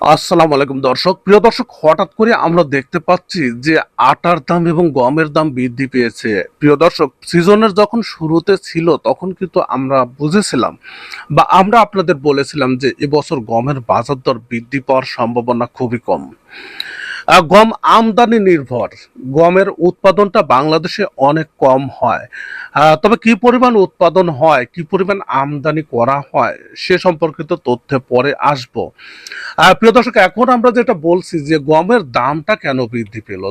আসসালামু আলাইকুম দর্শক। প্রিয় দর্শক, হঠাৎ করে আমরা দেখতে পাচ্ছি যে আটার দাম এবং গমের দাম বৃদ্ধি পেয়েছে। প্রিয় দর্শক, সিজনের যখন শুরুতে ছিল, তখন কিন্তু আমরা বুঝেছিলাম বা আমরা আপনাদের বলেছিলাম যে এবছর গমের বাজার দর বৃদ্ধি পাওয়ার সম্ভাবনা খুবই কম। গম আমদানি নির্ভর। গমের উৎপাদনটা বাংলাদেশে অনেক কম হয়। তবে কি পরিমাণ উৎপাদন হয় কি পরিমাণ আমদানি করা হয় সে সম্পর্কিত তথ্যে পরে আসব। প্রিয় দর্শক এখন আমরা যেটা বলছি যে গমের দামটা কেন বৃদ্ধি পেল?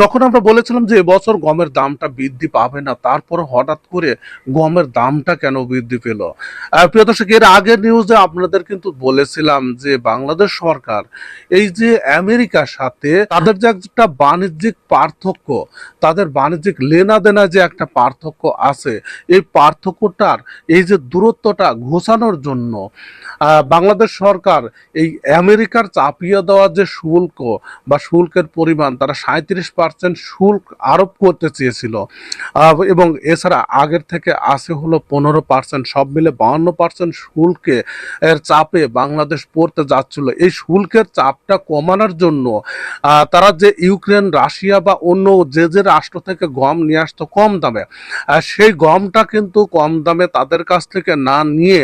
যখন আমরা বলেছিলাম যে এবছর গমের দামটা বৃদ্ধি পাবে না তারপরে হঠাৎ করে গমের দামটা কেন বৃদ্ধি পেল? প্রিয় দর্শক এর আগের নিউজে আপনাদের কিন্তু বলেছিলাম যে বাংলাদেশ সরকার এই যে আমেরিকার সাথে তাদের যে একটা বাণিজ্যিক পার্থক্য, তাদের বাণিজ্যিক লেনা দেনা যে একটা পার্থক্য আছে, এই পার্থক্যটার এই যে দূরত্বটা ঘোষানোর জন্য বাংলাদেশ সরকার এই আমেরিকার চাপিয়ে দেওয়া যে শুল্ক বা শুল্কের পরিমাণ, তারা সাঁত্রিশ পার্সেন্ট শুল্ক আরোপ করতে চেয়েছিল এবং এছাড়া আগের থেকে আসে হলো পনেরো পার্সেন্ট সব মিলে বাউন্ন পার্সেন্ট শুল্কে এর চাপে বাংলাদেশ পড়তে যাচ্ছিল। এই শুল্কের চাপটা কমানোর জন্য তারা যে ইউক্রেন, রাশিয়া বা অন্য যে যে রাষ্ট্র থেকে গম নিয়ে আসতো কম দামে সেই গমটা কিন্তু কম দামে তাদের কাছ থেকে না নিয়ে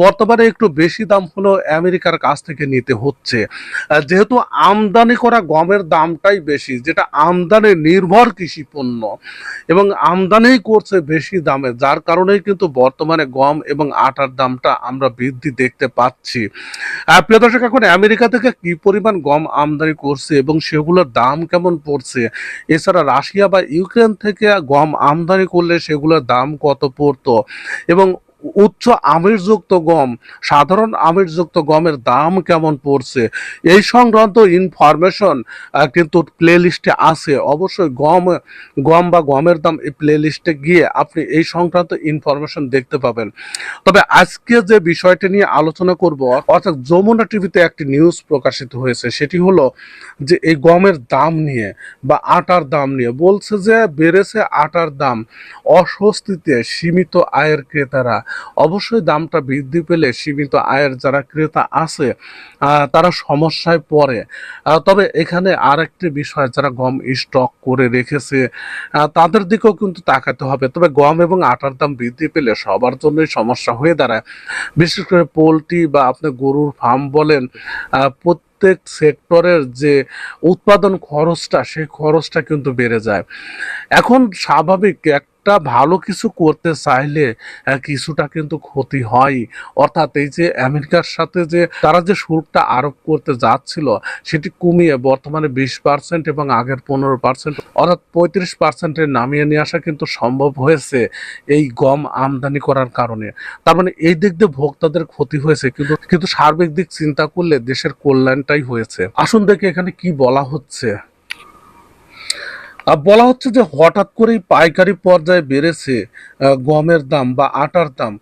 বর্তমানে একটু বেশি দাম হলো আমেরিকার কাছ থেকে নিতে হচ্ছে। যেহেতু আমদানি করা গমের দামটাই বেশি, যেটা আমদানি নির্ভর কৃষি পণ্য, এবং আমদানি করছে বেশি দামে, যার কারণেই কিন্তু বর্তমানে গম এবং আটার দামটা আমরা বৃদ্ধি দেখতে পাচ্ছি। প্রিয় দর্শক, এখন আমেরিকা থেকে কি পরিমাণ গম আমদানি করছে এবং সেগুলোর দাম কেমন পড়ছে? এছাড়া রাশিয়া বা ইউক্রেন থেকে গম আমদানি করলে সেগুলোর দাম কত পড়তো? এবং উচ্চ আমিরযুক্ত গম, সাধারণ আমিরযুক্ত গমের দাম কেমন পড়ছে? এই সংক্রান্ত ইনফরমেশন কিন্তু প্লে লিস্টে আছে। অবশ্যই গম গম বা গমের দাম এই প্লে লিস্টে গিয়ে আপনি এই সংক্রান্ত ইনফরমেশন দেখতে পাবেন। তবে আজকে যে বিষয়টি নিয়ে আলোচনা করব, অর্থাৎ যমুনা টিভিতে একটি নিউজ প্রকাশিত হয়েছে। সেটি হলো যে এই গমের দাম নিয়ে বা আটার দাম নিয়ে। বলছে যে বেড়েছে আটার দাম। অস্বস্তিতে সীমিত আয়ের ক্রেতারা অবশ্যই দামটা বৃদ্ধি পেলে সীমিত আয়ের যারা ক্রেতা আছে তারা সমস্যায় পড়ে। তবে এখানে আরেকটি বিষয় যারা গম স্টক করে রেখেছে তাদের দিকেও কিন্তু তাকাতে হবে। তবে গম এবং আটার দাম বৃদ্ধি পেলে সবার জন্যই সমস্যা হয়ে দাঁড়ায়। বিশেষ করে পোলট্রি বা আপনি গরুর ফার্ম বলেন প্রত্যেক সেক্টরের যে উৎপাদন খরচটা, সেই খরচটা কিন্তু বেড়ে যায়। এখন স্বাভাবিক একটা ভালো কিছু করতে চাইলে কিছুটা কিন্তু ক্ষতি হয়। অর্থাৎ এই যে আমেরিকার সাথে যে তারা যে শুল্কটা আরোপ করতে যাচ্ছিল, সেটি কমিয়ে বর্তমানে বিশ পার্সেন্ট এবং আগের পনেরো পার্সেন্ট অর্থাৎ পঁয়ত্রিশ পার্সেন্টে নামিয়ে নিয়ে আসা কিন্তু সম্ভব হয়েছে এই গম আমদানি করার কারণে। তার মানে এই দিক দিয়ে ভোক্তাদের ক্ষতি হয়েছে, কিন্তু কিন্তু সার্বিক দিক চিন্তা করলে দেশের কল্যাণটাই হয়েছে। আসুন দেখে এখানে কি বলা হচ্ছে। বলা হচ্ছে যে হঠাৎ করেই পাইকারি পর্যায়ে বেড়েছে গমের দাম বা আটার দাম।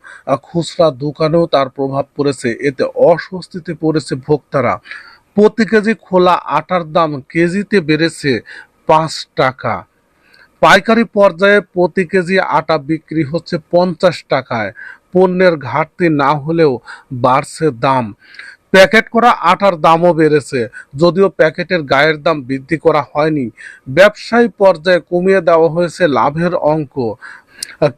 খুচরা দোকানেও তার প্রভাব পড়েছে। এতে অস্বস্তিতে পড়েছে ভোক্তারা। প্রতি কেজি খোলা আটার দাম কেজিতে বেড়েছে পাঁচ টাকা। পাইকারি পর্যায়ে প্রতি কেজি আটা বিক্রি হচ্ছে পঞ্চাশ টাকায়। পণ্যের ঘাটতি না হলেও বাড়ছে দাম। প্যাকেট করা আটার দামও বেড়েছে, যদিও প্যাকেটের গায়ের দাম বৃদ্ধি করা হয়নি। ব্যবসায়ী পর্যায়ে কমিয়ে দেওয়া হয়েছে লাভের অঙ্ক।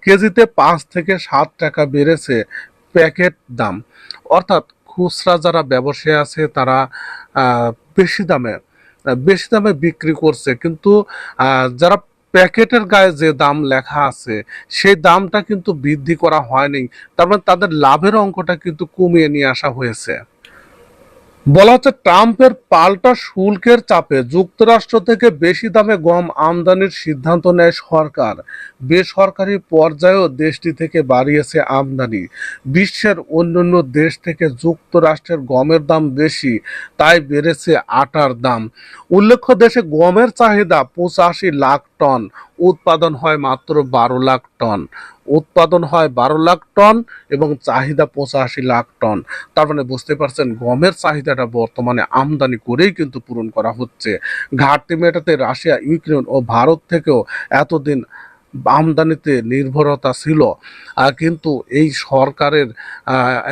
কেজিতে পাঁচ থেকে সাত টাকা বেড়েছে প্যাকেট দাম। অর্থাৎ খুচরা যারা ব্যবসায়ী আছে, তারা বেশি দামে বেশি দামে বিক্রি করছে। কিন্তু যারা প্যাকেটের গায়ে যে দাম লেখা আছে, সেই দামটা কিন্তু বৃদ্ধি করা হয়নি। তার মানে তাদের লাভের অঙ্কটা কিন্তু কমিয়ে নিয়ে আসা হয়েছে। বলা হচ্ছে ট্রাম্পের পাল্টা শুল্কের চাপে যুক্তরাষ্ট্র থেকে বেশি দামে গম আমদানির সিদ্ধান্ত নেয় সরকার। বেসরকারি পর্যায়েও দেশটি থেকে বাড়িয়েছে আমদানি। বিশ্বের অন্যান্য দেশ থেকে যুক্তরাষ্ট্রের গমের দাম বেশি, তাই বেড়েছে আটার দাম। উল্লেখ্য, দেশে গমের চাহিদা পঁচাশি লাখ টন উৎপাদন হয় মাত্র বারো লাখ টন। উৎপাদন হয় বারো লাখ টন এবং চাহিদা পঁচাশি লাখ টন। তার মানে বুঝতে পারছেন, গমের চাহিদাটা বর্তমানে আমদানি করেই কিন্তু পূরণ করা হচ্ছে। ঘাটতি মেটাতে রাশিয়া, ইউক্রেন ও ভারত থেকেও এতদিন আমদানিতে নির্ভরতা ছিল। কিন্তু এই সরকারের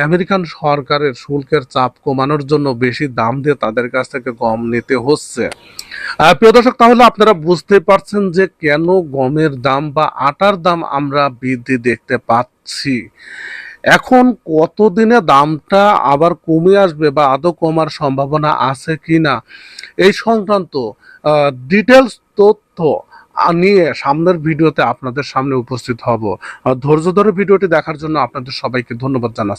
আমেরিকান সরকারের শুল্কের চাপ কমানোর জন্য বেশি দাম দিয়ে তাদের কাছ থেকে গম নিতে হচ্ছে। প্রিয় দর্শক, তাহলে আপনারা বুঝতে পারছেন যে কেন গমের দাম বা আটার দাম আমরা বৃদ্ধি দেখতে পাচ্ছি। এখন কতদিনে দামটা আবার কমে আসবে বা আদৌ কমার সম্ভাবনা আছে কিনা, এই সংক্রান্ত ডিটেলস তথ্য নিয়ে সামনের ভিডিওতে আপনাদের সামনে উপস্থিত হব। ধৈর্য ধরে ভিডিওটি দেখার জন্য আপনাদের সবাইকে ধন্যবাদ জানাচ্ছি।